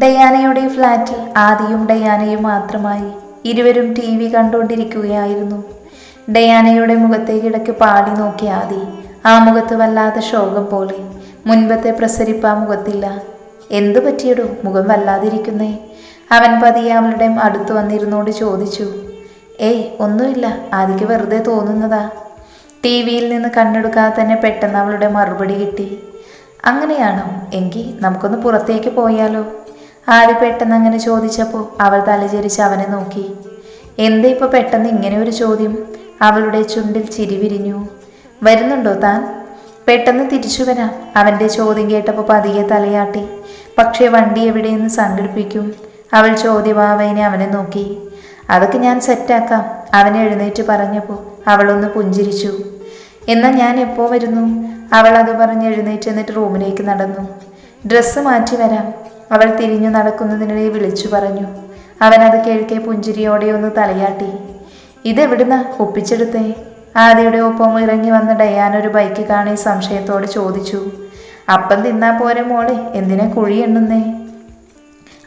ഡയാനയുടെ ഫ്ലാറ്റിൽ ആദിയും ഡയാനയും മാത്രമായി ഇരുവരും ടി വി കണ്ടുകൊണ്ടിരിക്കുകയായിരുന്നു. ഡയാനയുടെ മുഖത്തേക്ക് ഇടയ്ക്ക് പാടി നോക്കി ആദി ആ മുഖത്ത് വല്ലാത്ത ശോകം പോലെ മുൻപത്തെ പ്രസരിപ്പ് ആ മുഖത്തില്ല. എന്തു പറ്റിയടോ? മുഖം വല്ലാതിരിക്കുന്നേ? അവൻ പതിയെ അവളുടെ അടുത്ത് വന്നിരുന്നോട് ചോദിച്ചു. ഏയ് ഒന്നുമില്ല. ആദിക്ക് വെറുതെ തോന്നുന്നതാ. ടി വിയിൽ നിന്ന് കണ്ണെടുക്കാതെ തന്നെ പെട്ടെന്ന് അവളുടെ മറുപടി കിട്ടി. അങ്ങനെയാണോ? എങ്കിൽ നമുക്കൊന്ന് പുറത്തേക്ക് പോയാലോ? ആദ്യ പെട്ടെന്ന് അങ്ങനെ ചോദിച്ചപ്പോൾ അവൾ തലചരിച്ച് അവനെ നോക്കി. എന്താ ഇപ്പോൾ പെട്ടെന്ന് ഇങ്ങനെ ഒരു ചോദ്യം? അവളുടെ ചുണ്ടിൽ ചിരി വിരിഞ്ഞു. വരുന്നുണ്ടോ താൻ? പെട്ടെന്ന് തിരിച്ചു വരാം അവന്റെ ചോദ്യം കേട്ടപ്പോൾ പതിയെ തലയാട്ടി. പക്ഷേ വണ്ടി എവിടെയെന്ന് സംഘടിപ്പിക്കും അവൾ ചോദ്യമാവനെ അവനെ നോക്കി. അതൊക്കെ ഞാൻ സെറ്റാക്കാം അവനെ എഴുന്നേറ്റ് പറഞ്ഞപ്പോൾ അവളൊന്ന് പുഞ്ചിരിച്ചു. എന്നാൽ ഞാൻ എപ്പോൾ വരുന്നു? അവൾ അത് പറഞ്ഞ് എഴുന്നേറ്റ് എന്നിട്ട് റൂമിലേക്ക് നടന്നു. ഡ്രസ്സ് മാറ്റി വരാം അവൾ തിരിഞ്ഞു നടക്കുന്നതിനിടെ വിളിച്ചു പറഞ്ഞു. അവൻ അത് കേൾക്കെ പുഞ്ചിരിയോടെ ഒന്ന് തലയാട്ടി. ഇതെവിടുന്ന? ഒപ്പിച്ചെടുത്തേ. ആദിയുടെ ഒപ്പം ഇറങ്ങി വന്ന ഡയാൻ ഒരു ബൈക്ക് കാണി സംശയത്തോട് ചോദിച്ചു. അപ്പം തിന്നാ പോരെ മോളെ? എന്തിനാ കുഴി എണ്ണുന്നേ?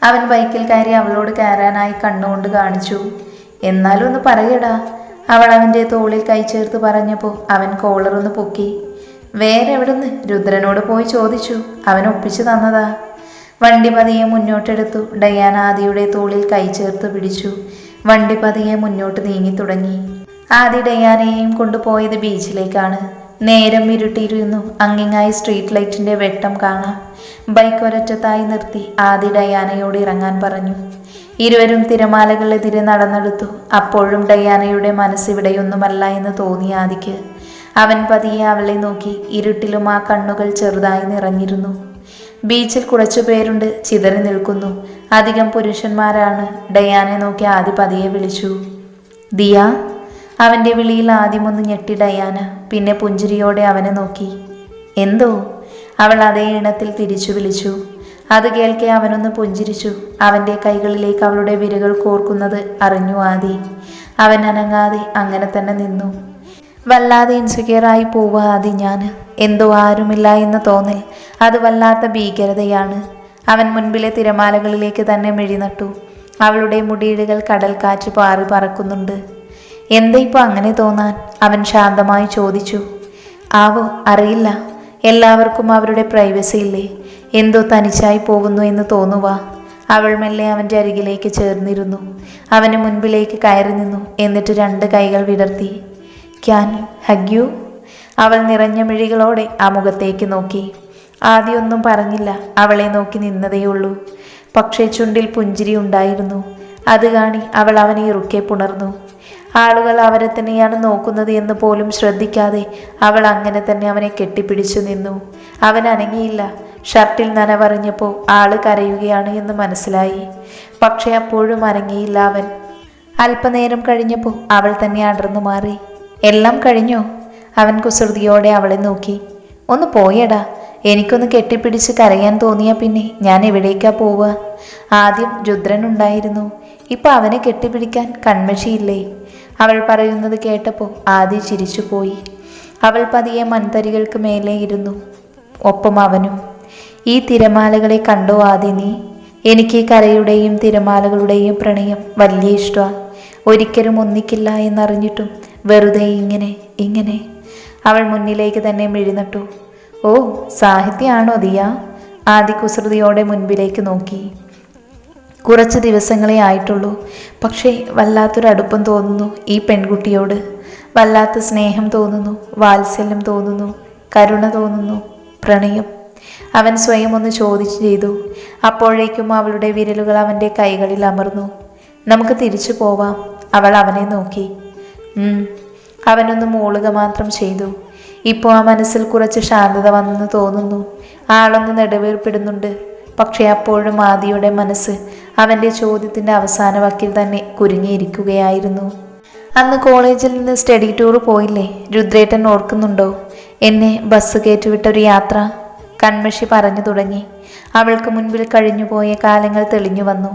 അവൻ ബൈക്കിൽ കയറി അവളോട് കയറാനായി കണ്ണുകൊണ്ട് കാണിച്ചു. എന്നാലും ഒന്ന് പറയടാ. അവൾ അവന്റെ തോളിൽ കൈ ചേർത്ത് പറഞ്ഞപ്പോൾ അവൻ കോളറൊന്ന് പൊക്കി. വേറെ എവിടുന്ന്? രുദ്രനോട് പോയി ചോദിച്ചു. അവൻ ഒപ്പിച്ചു തന്നതാ. വണ്ടി പതിയെ മുന്നോട്ടെടുത്തു. ഡയാന ആദിയുടെ തോളിൽ കൈ ചേർത്ത് പിടിച്ചു. വണ്ടി പതിയെ മുന്നോട്ട് നീങ്ങി തുടങ്ങി. ആദി ഡയാനയെയും കൊണ്ടുപോയത് ബീച്ചിലേക്കാണ്. നേരം ഇരുട്ടിയിരുന്നു. അങ്ങിങ്ങായി സ്ട്രീറ്റ് ലൈറ്റിന്റെ വെട്ടം കാണാം. ബൈക്ക് ഒരറ്റത്തായി നിർത്തി ആദി ഡയാനയോട് ഇറങ്ങാൻ പറഞ്ഞു. ഇരുവരും തിരമാലകളെതിരെ നടന്നെടുത്തു. അപ്പോഴും ഡയാനയുടെ മനസ്സിവിടെയൊന്നുമല്ല എന്ന് തോന്നി ആദിക്ക്. അവൻ പതിയെ അവളെ നോക്കി ഇരുട്ടിലും ആ കണ്ണുകൾ ചെറുതായി നിറഞ്ഞിരുന്നു. ബീച്ചിൽ കുറച്ചു പേരുണ്ട്. ചിതറി നിൽക്കുന്നു. അധികം പുരുഷന്മാരാണ്. ഡയാനെ നോക്കി ആദ്യ പതിയെ വിളിച്ചു. ദിയ അവന്റെ വിളിയിൽ ആദ്യമൊന്ന് ഞെട്ടി ഡയാന. പിന്നെ പുഞ്ചിരിയോടെ അവനെ നോക്കി. എന്തോ? അവൾ അതേ ഇണത്തിൽ തിരിച്ചു വിളിച്ചു. അത് കേൾക്കെ അവനൊന്ന് പുഞ്ചിരിച്ചു. അവന്റെ കൈകളിലേക്ക് അവളുടെ വിരകൾ കോർക്കുന്നത് അറിഞ്ഞു ആദി. അവൻ അനങ്ങാതെ അങ്ങനെ തന്നെ നിന്നു. വല്ലാതെ ഇൻസെക്യൂറായി പോവുക ആദി ഞാൻ. എന്തോ ആരുമില്ല എന്ന് തോന്നൽ. അത് വല്ലാത്ത ഭീകരതയാണ്. അവൻ മുൻപിലെ തിരമാലകളിലേക്ക് തന്നെ മെഴിനട്ടു അവളുടെ മുടിയിഴകൾ കടൽ കാറ്റ് പാറി പറക്കുന്നുണ്ട്. എന്താ ഇപ്പോൾ അങ്ങനെ തോന്നാൻ? അവൻ ശാന്തമായി ചോദിച്ചു. ആവോ അറിയില്ല. എല്ലാവർക്കും അവരുടെ പ്രൈവസി ഇല്ലേ? എന്തോ തനിച്ചായി പോകുന്നു എന്ന് തോന്നുക അവൾ മെല്ലെ അവന്റെ അരികിലേക്ക് ചേർന്നിരുന്നു. അവന് മുൻപിലേക്ക് കയറി നിന്നു. എന്നിട്ട് രണ്ട് കൈകൾ വിടർത്തി. Can hug you? അവൾ നിറഞ്ഞ മിഴികളോടെ ആ മുഖത്തേക്ക് നോക്കി. ആദ്യമൊന്നും പറഞ്ഞില്ല അവളെ നോക്കി നിന്നതേയുള്ളൂ. പക്ഷേ ചുണ്ടിൽ പുഞ്ചിരി ഉണ്ടായിരുന്നു. അത് കാണി അവൾ അവനെ ഇറുക്കെ പുണർന്നു. ആളുകൾ അവരെ തന്നെയാണ് നോക്കുന്നത് എന്ന് പോലും ശ്രദ്ധിക്കാതെ അവൾ അങ്ങനെ തന്നെ അവനെ കെട്ടിപ്പിടിച്ചു നിന്നു. അവൻ അനങ്ങിയില്ല. ഷർട്ടിൽ നനവറിഞ്ഞപ്പോൾ ആൾ കരയുകയാണ് എന്ന് മനസ്സിലായി. പക്ഷേ അപ്പോഴും അനങ്ങിയില്ല അവൻ. അല്പനേരം കഴിഞ്ഞപ്പോൾ അവൾ തന്നെ അടർന്നു മാറി. എല്ലാം കഴിഞ്ഞോ? അവൻ കുസൃതിയോടെ അവളെ നോക്കി. ഒന്ന് പോയടാ. എനിക്കൊന്ന് കെട്ടിപ്പിടിച്ച് കരയാൻ തോന്നിയ പിന്നെ ഞാൻ എവിടേക്കാ പോവുക? ആദ്യം രുദ്രൻ ഉണ്ടായിരുന്നു. ഇപ്പൊ അവനെ കെട്ടിപ്പിടിക്കാൻ കൺമഷിയില്ലേ? അവൾ പറയുന്നത് കേട്ടപ്പോൾ ആദ്യം ചിരിച്ചുപോയി. അവൾ പതിയെ മൺതരികൾക്ക് മേലെ ഇരുന്നു. ഒപ്പം അവനും. ഈ തിരമാലകളെ കണ്ടോ ആദ്യ നീ? എനിക്ക് കരയുടെയും തിരമാലകളുടെയും പ്രണയം വലിയ ഇഷ്ടമാണ് ഒരിക്കലും ഒന്നിക്കില്ല എന്നറിഞ്ഞിട്ടും വെറുതെ ഇങ്ങനെ ഇങ്ങനെ. അവൾ മുന്നിലേക്ക് തന്നെ മിഴിനട്ടു ഓ സാഹിത്യമാണോ ദിയ? ആദി കുസൃതിയോടെ മുൻപിലേക്ക് നോക്കി. കുറച്ച് ദിവസങ്ങളേ ആയിട്ടുള്ളൂ. പക്ഷേ വല്ലാത്തൊരു അടുപ്പം തോന്നുന്നു ഈ പെൺകുട്ടിയോട്. വല്ലാത്ത സ്നേഹം തോന്നുന്നു വാത്സല്യം തോന്നുന്നു കരുണ തോന്നുന്നു പ്രണയം. അവൻ സ്വയം ഒന്ന് ചോദിച്ചു ചെയ്തു. അപ്പോഴേക്കും അവളുടെ വിരലുകൾ അവന്റെ കൈകളിൽ അമർന്നു. നമുക്ക് തിരിച്ചു പോവാം. അവൾ അവനെ നോക്കി. അവനൊന്ന് മൂളുക മാത്രം ചെയ്തു. ഇപ്പോൾ ആ മനസ്സിൽ കുറച്ച് ശാന്തത വന്നെന്ന് തോന്നുന്നു. ആളൊന്ന് നെടുവേർപ്പെടുന്നുണ്ട്. പക്ഷേ അപ്പോഴും ആദിയുടെ മനസ്സ് അവന്റെ ചോദ്യത്തിന്റെ അവസാന വാക്കിൽ തന്നെ കുരുങ്ങിയിരിക്കുകയായിരുന്നു. അന്ന് കോളേജിൽ നിന്ന് സ്റ്റഡി ടൂർ പോയില്ലേ? രുദ്രേട്ടൻ ഓർക്കുന്നുണ്ടോ? എന്നെ ബസ് കയറ്റിവിട്ടൊരു യാത്ര. കൺമഷി പറഞ്ഞു തുടങ്ങി. അവൾക്ക് മുൻപിൽ കഴിഞ്ഞുപോയ കാലങ്ങൾ തെളിഞ്ഞു വന്നു.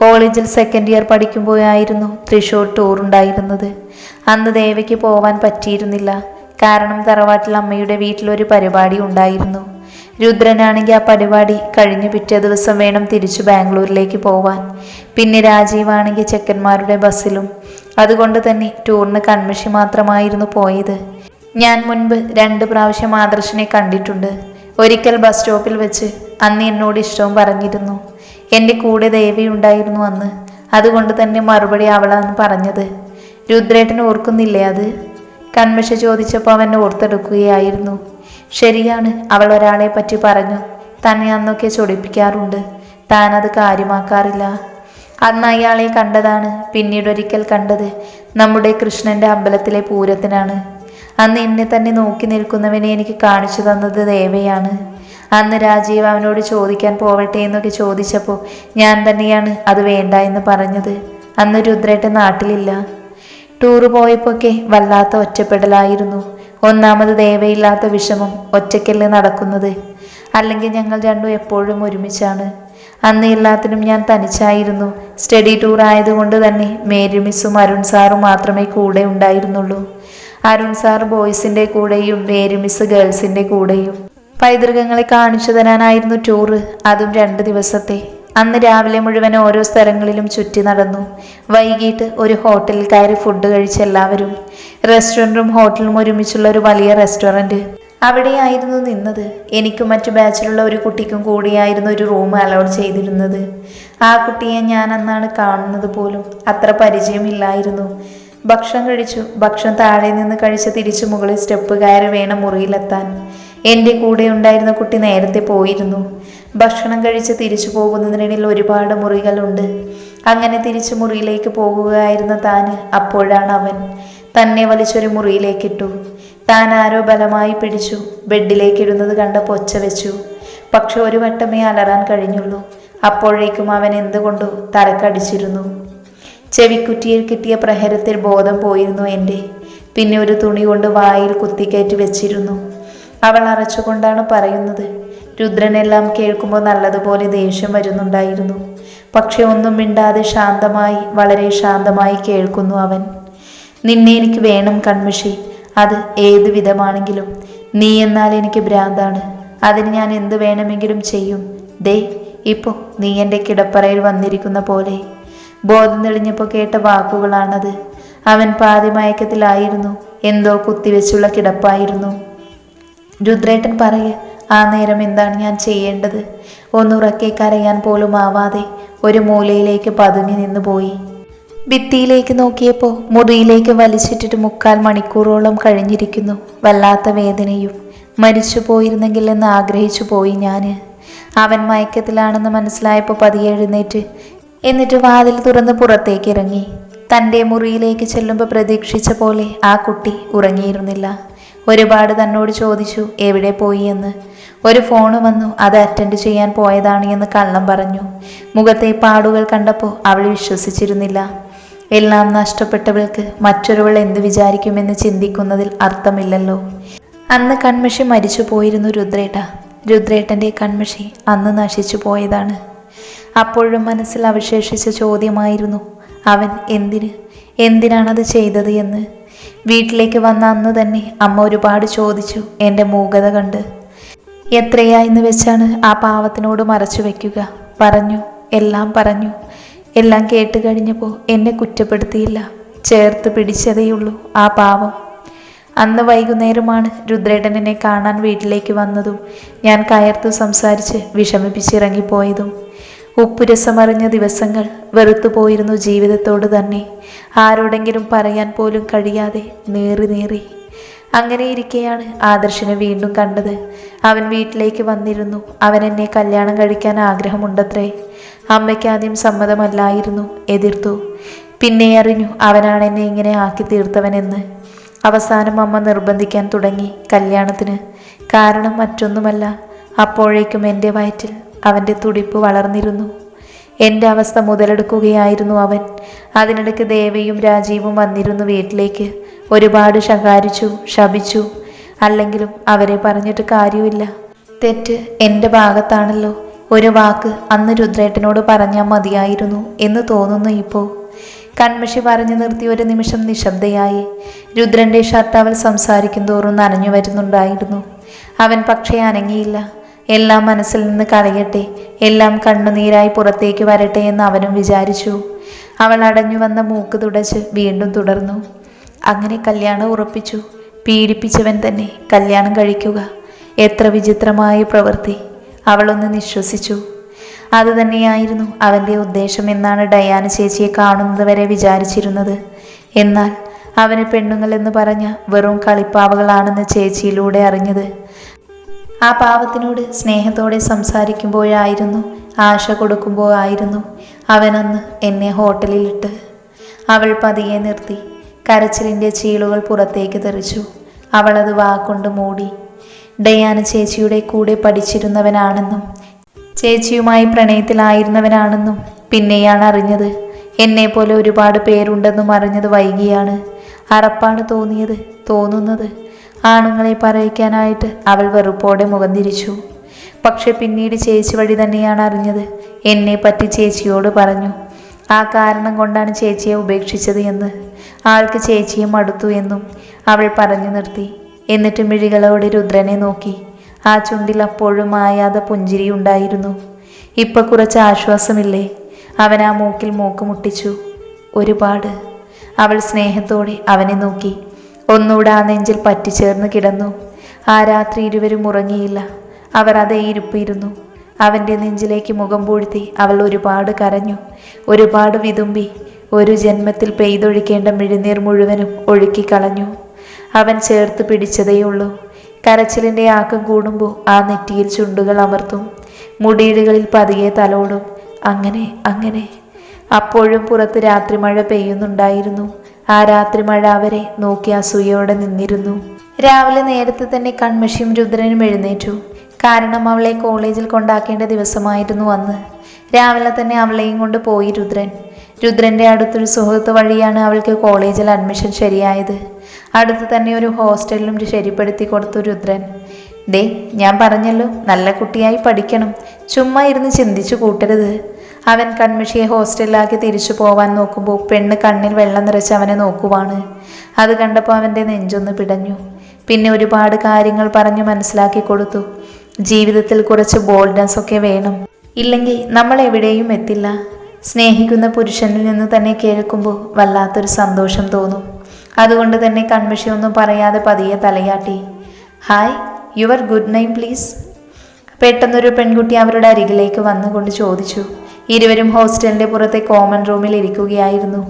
കോളേജിൽ സെക്കൻഡ് ഇയർ പഠിക്കുമ്പോഴായിരുന്നു തൃശൂർ ടൂർ ഉണ്ടായിരുന്നത്. അന്ന് ദേവയ്ക്ക് പോവാൻ പറ്റിയിരുന്നില്ല. കാരണം തറവാട്ടിൽ അമ്മയുടെ വീട്ടിലൊരു പരിപാടി ഉണ്ടായിരുന്നു. രുദ്രനാണെങ്കിൽ ആ പരിപാടി കഴിഞ്ഞു പിറ്റേ ദിവസം വേണം തിരിച്ചു ബാംഗ്ലൂരിലേക്ക് പോവാൻ. പിന്നെ രാജീവാണെങ്കിൽ ചെക്കന്മാരുടെ ബസ്സിലും. അതുകൊണ്ട് തന്നെ ടൂറിന് കൺമിഷി മാത്രമായിരുന്നു പോയത്. ഞാൻ മുൻപ് രണ്ട് പ്രാവശ്യം ആദർശിനെ കണ്ടിട്ടുണ്ട്. ഒരിക്കൽ ബസ് സ്റ്റോപ്പിൽ വെച്ച് അന്ന് എന്നോട് ഇഷ്ടവും പറഞ്ഞിരുന്നു. എന്റെ കൂടെ ദേവി ഉണ്ടായിരുന്നു അന്ന്. അതുകൊണ്ട് തന്നെ മറുപടി അവളാണ് പറഞ്ഞത്. രുദ്രേട്ടൻ ഓർക്കുന്നില്ലേ അത്? കൺമിഷ ചോദിച്ചപ്പോൾ അവൻ ഓർത്തെടുക്കുകയായിരുന്നു. ശരിയാണ് അവൾ ഒരാളെ പറ്റി പറഞ്ഞു. തന്നെ അന്നൊക്കെ ചൊടിപ്പിക്കാറുണ്ട്. താൻ അത് കാര്യമാക്കാറില്ല. അന്ന് അയാളെ കണ്ടതാണ് പിന്നീടൊരിക്കൽ കണ്ടത്. നമ്മുടെ കൃഷ്ണന്റെ അമ്പലത്തിലെ പൂരത്തിനാണ്. അന്ന് എന്നെ തന്നെ നോക്കി നിൽക്കുന്നവനെ എനിക്ക് കാണിച്ചു തന്നത് ദേവയാണ്. അന്ന് രാജീവ് അവനോട് ചോദിക്കാൻ പോവട്ടെ എന്നൊക്കെ ചോദിച്ചപ്പോൾ ഞാൻ തന്നെയാണ് അത് വേണ്ട എന്ന് പറഞ്ഞത്. അന്ന് രുദ്രേട്ടൻ നാട്ടിലില്ല. ടൂറ് പോയപ്പോഴൊക്കെ വല്ലാത്ത ഒറ്റപ്പെടലായിരുന്നു. ഒന്നാമത് ദേവയില്ലാത്ത വിഷമം ഒറ്റയ്ക്കല്ലേ നടക്കുന്നത്. അല്ലെങ്കിൽ ഞങ്ങൾ രണ്ടും എപ്പോഴും ഒരുമിച്ചാണ്. അന്ന് എല്ലാത്തിനും ഞാൻ തനിച്ചായിരുന്നു. സ്റ്റഡി ടൂർ ആയതുകൊണ്ട് തന്നെ മേരി മിസ്സും അരുൺ സാറും മാത്രമേ കൂടെ ഉണ്ടായിരുന്നുള്ളൂ. അരുൺ സാർ ബോയ്സിന്റെ കൂടെയും മേരി മിസ് ഗേൾസിന്റെ കൂടെയും. പൈതൃകങ്ങളെ കാണിച്ചു തരാനായിരുന്നു ടൂറ്. അതും രണ്ട് ദിവസത്തെ. അന്ന് രാവിലെ മുഴുവൻ ഓരോ സ്ഥലങ്ങളിലും ചുറ്റി നടന്നു. വൈകിട്ട് ഒരു ഹോട്ടലിൽ കയറി ഫുഡ് കഴിച്ച എല്ലാവരും. റെസ്റ്റോറന്റും ഹോട്ടലും ഒരുമിച്ചുള്ള ഒരു വലിയ റെസ്റ്റോറന്റ് അവിടെയായിരുന്നു നിന്നത്. എനിക്കും മറ്റു ബാച്ചിലുള്ള ഒരു കുട്ടിക്കും കൂടിയായിരുന്നു ഒരു റൂം അലോഡ് ചെയ്തിരുന്നത്. ആ കുട്ടിയെ ഞാൻ അന്നാണ് കാണുന്നത് പോലും. അത്ര പരിചയമില്ലായിരുന്നു. ഭക്ഷണം കഴിച്ചു. ഭക്ഷണം താഴെ നിന്ന് കഴിച്ച് തിരിച്ചു മുകളിൽ സ്റ്റെപ്പ് കയറി വേണം മുറിയിലെത്താൻ. എന്റെ കൂടെ ഉണ്ടായിരുന്ന കുട്ടി നേരത്തെ പോയിരുന്നു. ഭക്ഷണം കഴിച്ച് തിരിച്ചു പോകുന്നതിനിടയിൽ ഒരുപാട് മുറികളുണ്ട്. അങ്ങനെ തിരിച്ചു മുറിയിലേക്ക് പോകുകയായിരുന്ന താന് അപ്പോഴാണ് അവൻ തന്നെ വലിച്ചൊരു മുറിയിലേക്കിട്ടു. താൻ ആരോ ബലമായി പിടിച്ചു. ബെഡിലേക്ക് ഇടുന്നത് കണ്ട പൊച്ച വെച്ചു. പക്ഷെ ഒരു വട്ടമേ അലറാൻ കഴിഞ്ഞുള്ളൂ. അപ്പോഴേക്കും അവൻ എന്തുകൊണ്ടു തലക്കടിച്ചിരുന്നു? ചെവിക്കുറ്റിയിൽ കിട്ടിയ പ്രഹരത്തിൽ ബോധം പോയിരുന്നു എന്റെ. പിന്നെ ഒരു തുണി കൊണ്ട് വായിൽ കുത്തിക്കയറ്റി വെച്ചിരുന്നു. അവൾ അറച്ചുകൊണ്ടാണ് പറയുന്നത് രുദ്രനെല്ലാം കേൾക്കുമ്പോൾ നല്ലതുപോലെ ദേഷ്യം വരുന്നുണ്ടായിരുന്നു. പക്ഷെ ഒന്നും മിണ്ടാതെ ശാന്തമായി വളരെ ശാന്തമായി കേൾക്കുന്നു അവൻ. നിന്നെ എനിക്ക് വേണം കൺമിഷി. അത് ഏത് വിധമാണെങ്കിലും. നീ എന്നാൽ എനിക്ക് ഭ്രാന്താണ്. അതിന് ഞാൻ എന്ത് വേണമെങ്കിലും ചെയ്യും. ദേ ഇപ്പോൾ നീ എന്റെ കിടപ്പറയിൽ വന്നിരിക്കുന്ന പോലെ. ബോധം തെളിഞ്ഞപ്പോൾ കേട്ട വാക്കുകളാണത്. അവൻ പാതി മയക്കത്തിലായിരുന്നു എന്തോ കുത്തിവെച്ചുള്ള കിടപ്പായിരുന്നു. രുദ്രേട്ടൻ പറയെ ആ നേരം എന്താണ് ഞാൻ ചെയ്യേണ്ടത്? ഒന്നുറക്കെ കരയാൻ പോലും ആവാതെ ഒരു മൂലയിലേക്ക് പതുങ്ങി നിന്നു പോയി. ഭിത്തിയിലേക്ക് നോക്കിയപ്പോൾ മുറിയിലേക്ക് വലിച്ചിട്ടിട്ട് മുക്കാൽ മണിക്കൂറോളം കഴിഞ്ഞിരിക്കുന്നു. വല്ലാത്ത വേദനയും. മരിച്ചു പോയിരുന്നെങ്കിൽ എന്ന് ആഗ്രഹിച്ചു പോയി ഞാൻ അവൻ മയക്കത്തിലാണെന്ന് മനസ്സിലായപ്പോൾ പതിയെ എഴുന്നേറ്റ് എന്നിട്ട് വാതിൽ തുറന്ന് പുറത്തേക്ക് ഇറങ്ങി തന്റെ മുറിയിലേക്ക് ചെല്ലുമ്പോൾ പ്രതീക്ഷിച്ച പോലെ ആ കുട്ടി ഉറങ്ങിയിരുന്നില്ല. ഒരുപാട് തന്നോട് ചോദിച്ചു എവിടെ പോയി എന്ന്? ഒരു ഫോൺ വന്നു അത് അറ്റൻഡ് ചെയ്യാൻ പോയതാണ് എന്ന് കള്ളം പറഞ്ഞു. മുഖത്തെ പാടുകൾ കണ്ടപ്പോൾ അവൾ വിശ്വസിച്ചിരുന്നില്ല. എല്ലാം നഷ്ടപ്പെട്ടവൾക്ക് മറ്റൊരുവൾ എന്ത് വിചാരിക്കുമെന്ന് ചിന്തിക്കുന്നതിൽ അർത്ഥമില്ലല്ലോ. അന്ന് കൺമഷി മരിച്ചു പോയിരുന്നു രുദ്രേട്ട. രുദ്രേട്ടന്റെ കൺമഷി അന്ന് നശിച്ചു പോയതാണ് അപ്പോഴും മനസ്സിൽ അവശേഷിച്ച ചോദ്യമായിരുന്നു അവൻ എന്തിന്? എന്തിനാണത് ചെയ്തത് എന്ന്? വീട്ടിലേക്ക് വന്ന അന്ന് തന്നെ അമ്മ ഒരുപാട് ചോദിച്ചു എന്റെ മൂകത കണ്ട്. എത്രയായെന്ന് വെച്ചാണ് ആ പാവത്തിനോട് മറച്ചു വയ്ക്കുക? പറഞ്ഞു എല്ലാം പറഞ്ഞു. എല്ലാം കേട്ട് കഴിഞ്ഞപ്പോൾ എന്നെ കുറ്റപ്പെടുത്തിയില്ല. ചേർത്ത് പിടിച്ചതേയുള്ളൂ ആ പാവം. അന്ന് വൈകുന്നേരമാണ് രുദ്രേടനെ കാണാൻ വീട്ടിലേക്ക് വന്നതും ഞാൻ കയർത്തു സംസാരിച്ച് വിഷമിപ്പിച്ചിറങ്ങിപ്പോയതും. ഉപ്പുരസമറിഞ്ഞ ദിവസങ്ങൾ വെറുത്തുപോയിരുന്നു ജീവിതത്തോട് തന്നെ. ആരോടെങ്കിലും പറയാൻ പോലും കഴിയാതെ നേറി നേറി. അങ്ങനെ ഇരിക്കെയാണ് ആദർശിനെ വീണ്ടും കണ്ടത്. അവൻ വീട്ടിലേക്ക് വന്നിരുന്നു. അവൻ എന്നെ കല്യാണം കഴിക്കാൻ ആഗ്രഹമുണ്ടത്രേ. അമ്മയ്ക്ക് ആദ്യം സമ്മതമല്ലായിരുന്നു എതിർത്തു. പിന്നെ അറിഞ്ഞു അവനാണ് എന്നെ ഇങ്ങനെ ആക്കി തീർത്തവനെന്ന്. അവസാനം അമ്മ നിർബന്ധിക്കാൻ തുടങ്ങി കല്യാണത്തിന്. കാരണം മറ്റൊന്നുമല്ല അപ്പോഴേക്കും എന്റെ വയറ്റിൽ അവന്റെ തുടിപ്പ് വളർന്നിരുന്നു. എന്റെ അവസ്ഥ മുതലെടുക്കുകയായിരുന്നു അവൻ. അതിനിടയ്ക്ക് ദേവയും രാജീവും വന്നിരുന്നു വീട്ടിലേക്ക്. ഒരുപാട് ശകാരിച്ചു ശപിച്ചു. അല്ലെങ്കിലും അവരെ പറഞ്ഞിട്ട് കാര്യമില്ല. തെറ്റ് എന്റെ ഭാഗത്താണല്ലോ. ഒരു വാക്ക് അന്ന് രുദ്രേട്ടനോട് പറഞ്ഞാൽ മതിയായിരുന്നു എന്ന് തോന്നുന്നു ഇപ്പോൾ കൺമഷി പറഞ്ഞു നിർത്തി ഒരു നിമിഷം നിശബ്ദയായി. രുദ്രന്റെ ഷർട്ട് അവൾ സംസാരിക്കും തോറും നനഞ്ഞു വരുന്നുണ്ടായിരുന്നു. അവൻ പക്ഷേ അനങ്ങിയില്ല. എല്ലാം മനസ്സിൽ നിന്ന് കളയട്ടെ എല്ലാം കണ്ണുനീരായി പുറത്തേക്ക് വരട്ടെ എന്ന് അവനും വിചാരിച്ചു. അവൾ അടഞ്ഞു വന്ന മൂക്ക് തുടച്ച് വീണ്ടും തുടർന്നു. അങ്ങനെ കല്യാണം ഉറപ്പിച്ചു. പീഡിപ്പിച്ചവൻ തന്നെ കല്യാണം കഴിക്കുക. എത്ര വിചിത്രമായ പ്രവൃത്തി. അവളൊന്ന് നിശ്വസിച്ചു. അതുതന്നെയായിരുന്നു അവന്റെ ഉദ്ദേശം എന്നാണ് ഡയാന ചേച്ചിയെ കാണുന്നത് വരെ വിചാരിച്ചിരുന്നത്. എന്നാൽ അവന് പെണ്ണുങ്ങൾ എന്ന് പറഞ്ഞ വെറും കളിപ്പാവകളാണെന്ന് ചേച്ചിയിലൂടെ അറിഞ്ഞത്. ആ പാവത്തിനോട് സ്നേഹത്തോടെ സംസാരിക്കുമ്പോഴായിരുന്നു ആശ കൊടുക്കുമ്പോഴായിരുന്നു അവനന്ന് എന്നെ ഹോട്ടലിലിട്ട് അവൾ പതിയെ നിർത്തി കരച്ചിലിന്റെ ചീളുകൾ പുറത്തേക്ക് തെറിച്ചു. അവളത് വാക്കൊണ്ട് മൂടി. ഡയാന ചേച്ചിയുടെ കൂടെ പഠിച്ചിരുന്നവനാണെന്നും ചേച്ചിയുമായി പ്രണയത്തിലായിരുന്നവനാണെന്നും പിന്നെയാണ് അറിഞ്ഞത്. എന്നെപ്പോലെ ഒരുപാട് പേരുണ്ടെന്നും അറിഞ്ഞത് വൈകിയാണ്. അറപ്പാണ് തോന്നിയത് തോന്നുന്നത്. ആണുങ്ങളെ പറയിക്കാനായിട്ട് അവൾ വെറുപ്പോടെ മുഖം തിരിച്ചു. പക്ഷെ പിന്നീട് ചേച്ചി വഴി തന്നെയാണ് അറിഞ്ഞത്. എന്നെ പറ്റി ചേച്ചിയോട് പറഞ്ഞു. ആ കാരണം കൊണ്ടാണ് ചേച്ചിയെ ഉപേക്ഷിച്ചത് എന്ന്. ആൾക്ക് ചേച്ചിയെ മടുത്തു എന്നും അവൾ പറഞ്ഞു നിർത്തി. എന്നിട്ട് മിഴികളോടെ രുദ്രനെ നോക്കി. ആ ചുണ്ടിൽ അപ്പോഴും ആയാത പുഞ്ചിരി ഉണ്ടായിരുന്നു. ഇപ്പം കുറച്ച് ആശ്വാസമില്ലേ? അവൻ ആ മൂക്കിൽ മൂക്ക് മുട്ടിച്ചു. ഒരുപാട്. അവൾ സ്നേഹത്തോടെ അവനെ നോക്കി. ഒന്നുകൂടെ ആ നെഞ്ചിൽ പറ്റിച്ചേർന്ന് കിടന്നു. ആ രാത്രി ഇരുവരും ഉറങ്ങിയില്ല. അവർ അതേ ഇരിപ്പിരുന്നു. അവന്റെ നെഞ്ചിലേക്ക് മുഖം പൂഴ്ത്തി അവൾ ഒരുപാട് കരഞ്ഞു. ഒരുപാട് വിതുമ്പി ഒരു ജന്മത്തിൽ പെയ്തൊഴിക്കേണ്ട മിഴുനീർ മുഴുവനും ഒഴുക്കിക്കളഞ്ഞു. അവൻ ചേർത്ത് പിടിച്ചതേയുള്ളൂ. കരച്ചിലിന്റെ ആക്കം കൂടുമ്പോൾ ആ നെറ്റിയിൽ ചുണ്ടുകൾ അമർത്തും. മുടിയിടുകളിൽ പതിയെ തലോടും. അങ്ങനെ അങ്ങനെ. അപ്പോഴും പുറത്ത് രാത്രി മഴ പെയ്യുന്നുണ്ടായിരുന്നു. ആ രാത്രി മഴ അവരെ നോക്കി അസൂയയോടെ നിന്നിരുന്നു. രാവിലെ നേരത്തെ തന്നെ കൺമഷിയും രുദ്രനും എഴുന്നേറ്റു. കാരണം അവളെ കോളേജിൽ കൊണ്ടാക്കേണ്ട ദിവസമായിരുന്നു അന്ന്. രാവിലെ തന്നെ അവളെയും കൊണ്ട് പോയി രുദ്രൻ. രുദ്രന്റെ അടുത്തൊരു സുഹൃത്ത് വഴിയാണ് അവൾക്ക് കോളേജിൽ അഡ്മിഷൻ ശരിയായത്. അടുത്ത് തന്നെ ഒരു ഹോസ്റ്റലിലും ശരിപ്പെടുത്തി കൊടുത്തു രുദ്രൻ. ദേ ഞാൻ പറഞ്ഞല്ലോ നല്ല കുട്ടിയായി പഠിക്കണം. ചുമ്മാ ഇരുന്ന് ചിന്തിച്ചു കൂട്ടരുത്. അവൻ കൺമിഷിയെ ഹോസ്റ്റലിലാക്കി തിരിച്ചു പോവാൻ നോക്കുമ്പോൾ പെണ്ണ് കണ്ണിൽ വെള്ളം നിറച്ച് അവനെ നോക്കുവാണ്. അത് കണ്ടപ്പോൾ അവന്റെ നെഞ്ചൊന്ന് പിടഞ്ഞു. പിന്നെ ഒരുപാട് കാര്യങ്ങൾ പറഞ്ഞു മനസ്സിലാക്കി കൊടുത്തു. ജീവിതത്തിൽ കുറച്ച് ബോൾഡ്നസ് ഒക്കെ വേണം. ഇല്ലെങ്കിൽ നമ്മൾ എവിടെയും എത്തില്ല. സ്നേഹിക്കുന്ന പുരുഷനിൽ നിന്ന് തന്നെ കേൾക്കുമ്പോൾ വല്ലാത്തൊരു സന്തോഷം തോന്നും. അതുകൊണ്ട് തന്നെ കൺമിഷി ഒന്നും പറയാതെ പതിയെ തലയാട്ടി. Hi your good name please പെട്ടെന്നൊരു പെൺകുട്ടി അവരുടെ അരികിലേക്ക് വന്നുകൊണ്ട് ചോദിച്ചു. ഇരുവരും ഹോസ്റ്റലിന്റെ പുറത്തെ കോമൺ റൂമിൽ ഇരിക്കുകയായിരുന്നു.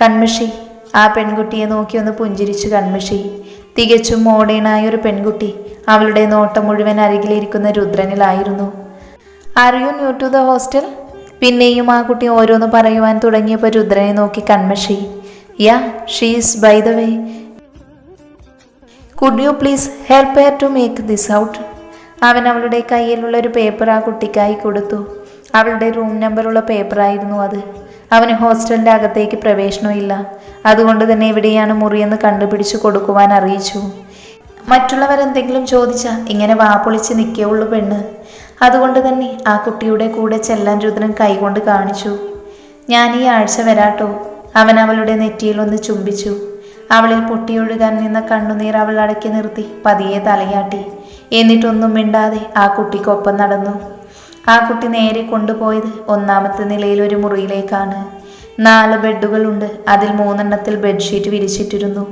കൺമഷി ആ പെൺകുട്ടിയെ നോക്കി ഒന്ന് പുഞ്ചിരിച്ചു കൺമഷി. തികച്ചും മോഡേണായ ഒരു പെൺകുട്ടി അവളുടെ നോട്ടം മുഴുവൻ അരികിലിരിക്കുന്ന രുദ്രനിലായിരുന്നു. Are you new to the hostel പിന്നെയും ആ കുട്ടി ഓരോന്ന് പറയുവാൻ തുടങ്ങിയപ്പോൾ രുദ്രനെ നോക്കി കൺമഷി. Yeah she's by the way could you please help her to make this out അവൻ അവളുടെ കയ്യിലുള്ള ഒരു പേപ്പർ ആ കുട്ടിക്കായി കൊടുത്തു. അവളുടെ റൂം നമ്പറുള്ള പേപ്പറായിരുന്നു അത്. അവന് ഹോസ്റ്റലിന്റെ അകത്തേക്ക് പ്രവേശനമില്ല അതുകൊണ്ട് തന്നെ എവിടെയാണ് മുറിയെന്ന് കണ്ടുപിടിച്ച് കൊടുക്കുവാൻ അറിയിച്ചു. മറ്റുള്ളവരെന്തെങ്കിലും ചോദിച്ചാൽ ഇങ്ങനെ വാപ്പൊളിച്ച് നിൽക്കേയുള്ളൂ പെണ്ണ്. അതുകൊണ്ട് തന്നെ ആ കുട്ടിയുടെ കൂടെ ചെല്ലാൻ രുദ്രൻ കൈകൊണ്ട് കാണിച്ചു. ഞാൻ ഈ ആഴ്ച വരാട്ടോ. അവൻ അവളുടെ നെറ്റിയിൽ ഒന്ന് ചുംബിച്ചു. അവളിൽ പൊട്ടിയൊഴുകാൻ നിന്ന കണ്ണുനീർ അവൾ അടക്കി നിർത്തി പതിയെ തലയാട്ടി. എന്നിട്ടൊന്നും മിണ്ടാതെ ആ കുട്ടിക്കൊപ്പം നടന്നു. ആ കുട്ടി നേരെ കൊണ്ടുപോയത് ഒന്നാമത്തെ നിലയിൽ ഒരു മുറിയിലേക്കാണ്. നാല് ബെഡുകളുണ്ട് അതിൽ മൂന്നെണ്ണത്തിൽ ബെഡ്ഷീറ്റ് വിരിച്ചിട്ടിരുന്നു.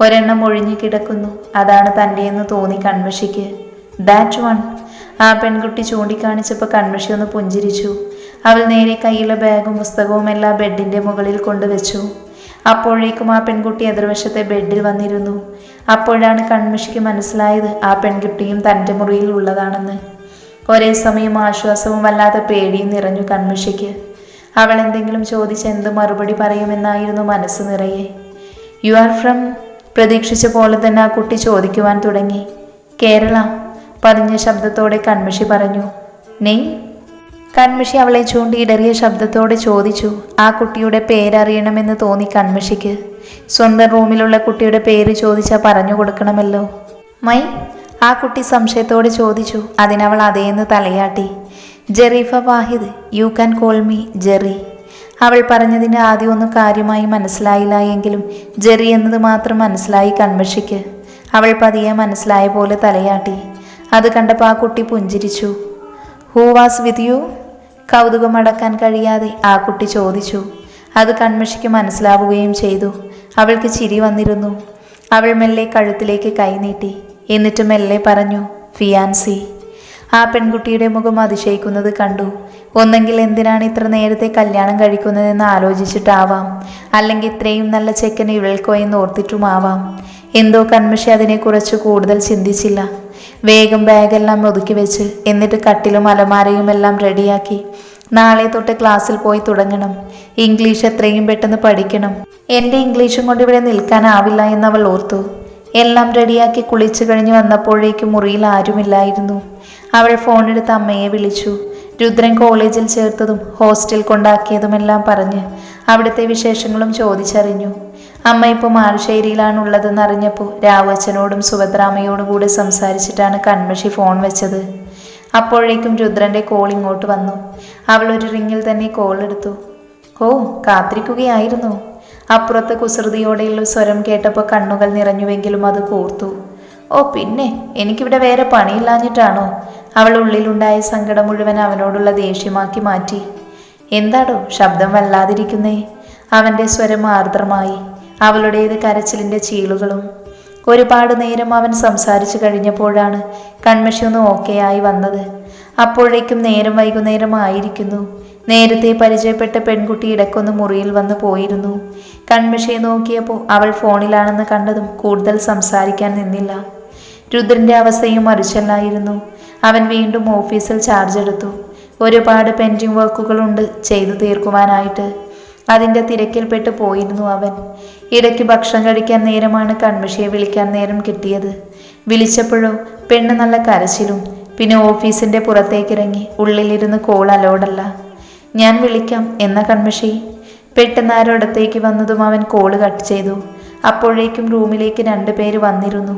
ഒരെണ്ണം ഒഴിഞ്ഞു കിടക്കുന്നു. അതാണ് തന്റെയെന്ന് തോന്നി കൺമഷിക്ക്. ദാറ്റ് വൺ ആ പെൺകുട്ടി ചൂണ്ടിക്കാണിച്ചപ്പോൾ കൺമഷി ഒന്ന് പുഞ്ചിരിച്ചു. അവൾ നേരെ കയ്യിലെ ബാഗും പുസ്തകവും എല്ലാം ബെഡിന്റെ മുകളിൽ കൊണ്ടുവച്ചു. അപ്പോഴേക്കും ആ പെൺകുട്ടി എതിർവശത്തെ ബെഡിൽ വന്നിരുന്നു. അപ്പോഴാണ് കൺമഷിക്ക് മനസ്സിലായത് ആ പെൺകുട്ടിയും തന്റെ മുറിയിൽ ഉള്ളതാണെന്ന്. ഒരേ സമയം ആശ്വാസവും വല്ലാതെ പേടിയും നിറഞ്ഞു കൺമഷിക്ക്. അവൾ എന്തെങ്കിലും ചോദിച്ച് എന്ത് മറുപടി പറയുമെന്നായിരുന്നു മനസ്സ് നിറയെ. യു ആർ ഫ്രം പ്രതീക്ഷിച്ച പോലെ തന്നെ ആ കുട്ടി ചോദിക്കുവാൻ തുടങ്ങി. കേരള പതിഞ്ഞ ശബ്ദത്തോടെ കൺമിഷി പറഞ്ഞു. നെയ്? കൺമിഷി അവളെ ചൂണ്ടി ഇടറിയ ശബ്ദത്തോടെ ചോദിച്ചു. ആ കുട്ടിയുടെ പേരറിയണമെന്ന് തോന്നി കൺമിഷിക്ക്. സ്വന്തം റൂമിലുള്ള കുട്ടിയുടെ പേര് ചോദിച്ചാൽ പറഞ്ഞു കൊടുക്കണമല്ലോ. മൈ ആ കുട്ടി സംശയത്തോട് ചോദിച്ചു അതിനവൾ അതേന്ന് തലയാട്ടി? Jerifa Wahid you can call me Jerry. അവൾ പറഞ്ഞതിന് ആദ്യം ഒന്നും കാര്യമായി മനസ്സിലായില്ല എങ്കിലും ജെറി എന്നത് മാത്രം മനസ്സിലായി കൺമഷിക്ക് അവൾ പതിയെ മനസ്സിലായ പോലെ തലയാട്ടി. അത് കണ്ടപ്പോൾ ആ കുട്ടി പുഞ്ചിരിച്ചു. ഹൂ വാസ് വിത്ത് യു കൗതുകം അടക്കാൻ കഴിയാതെ ആ കുട്ടി ചോദിച്ചു. അത് കൺമഷിക്ക് മനസ്സിലാവുകയും ചെയ്തു. അവൾക്ക് ചിരി വന്നിരുന്നു. അവൾ മെല്ലെ കഴുത്തിലേക്ക് കൈനീട്ടി എന്നിട്ട് മെല്ലെ പറഞ്ഞു ഫിയാൻസി ആ പെൺകുട്ടിയുടെ മുഖം അതിശയിക്കുന്നത് കണ്ടു. ഒന്നെങ്കിൽ എന്തിനാണ് ഇത്ര നേരത്തെ കല്യാണം കഴിക്കുന്നതെന്ന് ആലോചിച്ചിട്ടാവാം. അല്ലെങ്കിൽ ഇത്രയും നല്ല ചെക്കൻ ഇവൾക്കോ എന്ന് ഓർത്തിട്ടുമാവാം. എന്തോ കൺമഷി അതിനെക്കുറിച്ച് കൂടുതൽ ചിന്തിച്ചില്ല. വേഗം ബാഗെല്ലാം ഒതുക്കി വെച്ച് എന്നിട്ട് കട്ടിലും അലമാരയും എല്ലാം റെഡിയാക്കി. നാളെ തൊട്ട് ക്ലാസ്സിൽ പോയി തുടങ്ങണം. ഇംഗ്ലീഷ് എത്രയും പെട്ടെന്ന് പഠിക്കണം. എന്റെ ഇംഗ്ലീഷും കൊണ്ട് ഇവിടെ നിൽക്കാനാവില്ല എന്നവൾ ഓർത്തു. എല്ലാം റെഡിയാക്കി കുളിച്ചു കഴിഞ്ഞ് വന്നപ്പോഴേക്ക് മുറിയിൽ ആരുമില്ലായിരുന്നു. അവൾ ഫോണെടുത്ത് അമ്മയെ വിളിച്ചു. രുദ്രൻ കോളേജിൽ ചേർത്തതും ഹോസ്റ്റൽ കൊണ്ടാക്കിയതുമെല്ലാം പറഞ്ഞ് അവിടുത്തെ വിശേഷങ്ങളും ചോദിച്ചറിഞ്ഞു. അമ്മ ഇപ്പോൾ മാറുശ്ശേരിയിലാണുള്ളതെന്ന് അറിഞ്ഞപ്പോൾ രാവച്ചനോടും സുഭദ്രാമയോടും കൂടെ സംസാരിച്ചിട്ടാണ് കൺമഷി ഫോൺ വെച്ചത്. അപ്പോഴേക്കും രുദ്രന്റെ കോൾ ഇങ്ങോട്ട് വന്നു. അവൾ ഒരു റിങ്ങിൽ തന്നെ കോൾ എടുത്തു. ഓ കാത്തിരിക്കുകയായിരുന്നു. അപ്പുറത്ത് കുസൃതിയോടെയുള്ള സ്വരം കേട്ടപ്പോൾ കണ്ണുകൾ നിറഞ്ഞുവെങ്കിലും അത് കോർത്തു. ഓ പിന്നെ എനിക്കിവിടെ വേറെ പണിയില്ലാഞ്ഞിട്ടാണോ? അവൾ ഉള്ളിലുണ്ടായ സങ്കടം മുഴുവൻ അവനോടുള്ള ദേഷ്യമാക്കി മാറ്റി. എന്താടോ ശബ്ദം വല്ലാതിരിക്കുന്നേ? അവന്റെ സ്വരം ആർദ്രമായി. അവളുടേത് കരച്ചിലിന്റെ ചീളുകളും. ഒരുപാട് നേരം അവൻ സംസാരിച്ചു കഴിഞ്ഞപ്പോഴാണ് കൺമഷി ഒന്ന് ആയി വന്നത്. അപ്പോഴേക്കും നേരം വൈകുന്നേരമായിരിക്കുന്നു. നേരത്തെ പരിചയപ്പെട്ട പെൺകുട്ടി ഇടക്കൊന്ന് മുറിയിൽ വന്ന് പോയിരുന്നു. കൺമിഷയെ നോക്കിയപ്പോൾ അവൾ ഫോണിലാണെന്ന് കണ്ടതും കൂടുതൽ സംസാരിക്കാൻ നിന്നില്ല. രുദ്രന്റെ അവസ്ഥയും മറിച്ചല്ലായിരുന്നു. അവൻ വീണ്ടും ഓഫീസിൽ ചാർജ് എടുത്തു. ഒരുപാട് പെൻഡിങ് വർക്കുകളുണ്ട് ചെയ്തു തീർക്കുവാനായിട്ട്. അതിന്റെ തിരക്കിൽപ്പെട്ട് പോയിരുന്നു അവൻ. ഇടയ്ക്ക് ഭക്ഷണം കഴിക്കാൻ നേരമാണ് കൺമിഷയെ വിളിക്കാൻ നേരം കിട്ടിയത്. വിളിച്ചപ്പോഴോ പെണ്ണ് നല്ല കരച്ചിലും പിന്നെ ഓഫീസിന്റെ പുറത്തേക്കിറങ്ങി ഉള്ളിലിരുന്ന് കോൾ അലോഡല്ല ഞാൻ വിളിക്കാം എന്ന കൺമഷി? പെട്ടെന്ന് ആരോടത്തേക്ക് വന്നതും അവൻ കോൾ കട്ട് ചെയ്തു. അപ്പോഴേക്കും റൂമിലേക്ക് രണ്ടുപേര് വന്നിരുന്നു.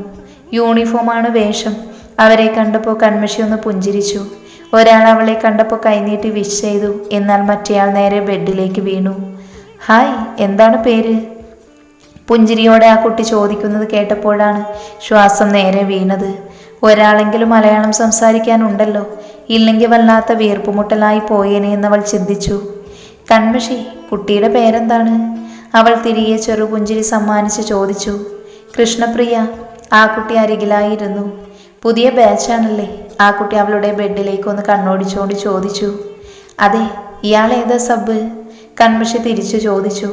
യൂണിഫോമാണ് വേഷം. അവരെ കണ്ടപ്പോൾ കൺമഷി ഒന്ന് പുഞ്ചിരിച്ചു. ഒരാൾ അവളെ കണ്ടപ്പോൾ കൈനീട്ടി വിഷ് ചെയ്തു എന്നാൽ മറ്റേയാൾ നേരെ ബെഡിലേക്ക് വീണു. ഹായ് എന്താണ് പേര്? പുഞ്ചിരിയോടെ ആ കുട്ടി ചോദിക്കുന്നത് കേട്ടപ്പോഴാണ് ശ്വാസം നേരെ വീണത്. ഒരാളെങ്കിലും മലയാളം സംസാരിക്കാനുണ്ടല്ലോ. ഇല്ലെങ്കിൽ വല്ലാത്ത വീർപ്പുമുട്ടലായി പോയേനെ എന്നവൾ ചിന്തിച്ചു. കൺമഷി കുട്ടിയുടെ പേരെന്താണ്? അവൾ തിരികെ ചെറുപുഞ്ചിരി സമ്മാനിച്ച് ചോദിച്ചു. കൃഷ്ണപ്രിയ ആ കുട്ടി അരികിലായിരുന്നു. പുതിയ ബാച്ചാണല്ലേ? ആ കുട്ടി അവളുടെ ബെഡിലേക്ക് ഒന്ന് കണ്ണോടിച്ചുകൊണ്ട് ചോദിച്ചു. അതെ ഇയാൾ ഏതാ സബ് കൺമഷി തിരിച്ചു ചോദിച്ചു.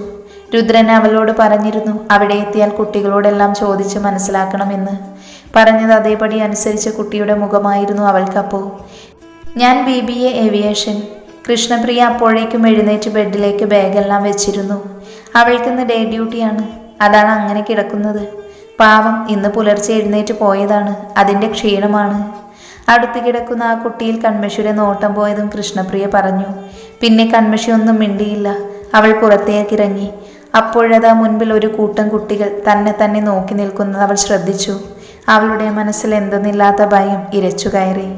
രുദ്രൻ അവളോട് പറഞ്ഞിരുന്നു അവിടെ എത്തിയാൽ കുട്ടികളോടെല്ലാം ചോദിച്ച് മനസ്സിലാക്കണമെന്ന്. പറഞ്ഞത് അതേപടി അനുസരിച്ച കുട്ടിയുടെ മുഖമായിരുന്നു അവൾക്കപ്പോൾ ഞാൻ B B A aviation Krishnapriya അപ്പോഴേക്കും എഴുന്നേറ്റ് ബെഡിലേക്ക് ബാഗെല്ലാം വെച്ചിരുന്നു. അവൾക്കിന്ന് ഡേ ഡ്യൂട്ടിയാണ് അതാണ് അങ്ങനെ കിടക്കുന്നത്. പാവം ഇന്ന് പുലർച്ചെ എഴുന്നേറ്റ് പോയതാണ്. അതിന്റെ ക്ഷീണമാണ്. അടുത്ത് കിടക്കുന്ന ആ കുട്ടിയിൽ കൺമഷിയുടെ നോട്ടം പോയതും കൃഷ്ണപ്രിയ പറഞ്ഞു. പിന്നെ കൺമഷി ഒന്നും മിണ്ടിയില്ല. അവൾ പുറത്തേക്കിറങ്ങി അപ്പോഴതാ മുൻപിൽ ഒരു കൂട്ടം കുട്ടികൾ തന്നെ തന്നെ നോക്കി നിൽക്കുന്നത് അവൾ ശ്രദ്ധിച്ചു. അവളുടെ മനസ്സിൽ എന്തെന്നില്ലാത്ത ഭയം ഇരച്ചു കയറി